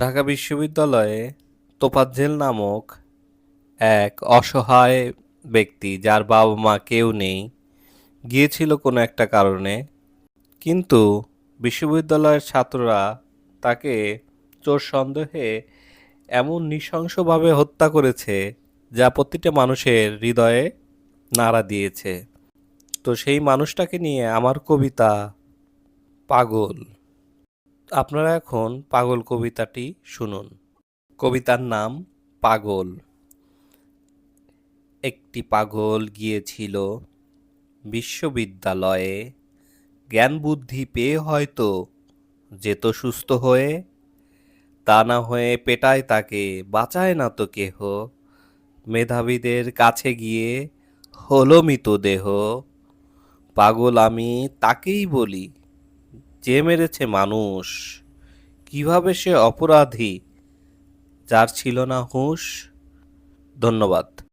ঢাকা বিশ্ববিদ্যালয়ে তোফাজ্জেল নামক এক অসহায় ব্যক্তি যার বাবা মা কেউ নেই, গিয়েছিল কোনো একটা কারণে। কিন্তু বিশ্ববিদ্যালয়ের ছাত্ররা তাকে চোর সন্দেহে এমন নৃশংসভাবে হত্যা করেছে যা প্রতিটা মানুষের হৃদয়ে নাড়া দিয়েছে। তো সেই মানুষটাকে নিয়ে আমার কবিতা পাগল। আপনারা এখন পাগল কবিতাটি শুনুন। কবিতার নাম পাগল। একটি পাগল গিয়েছিল বিশ্ববিদ্যালয়ে। জ্ঞান বুদ্ধি পেয়ে হয়তো যেত সুস্থ হয়ে, তা না হয়ে পেটায় তাকে, বাঁচায় না তো কেহ। মেধাবীদের কাছে গিয়ে হলো মৃতদেহ। পাগল আমি তাকেই বলি যে মেরেছে মানুষ কীভাবে সে অপরাধী যার ছিল না হুঁশ? ধন্যবাদ।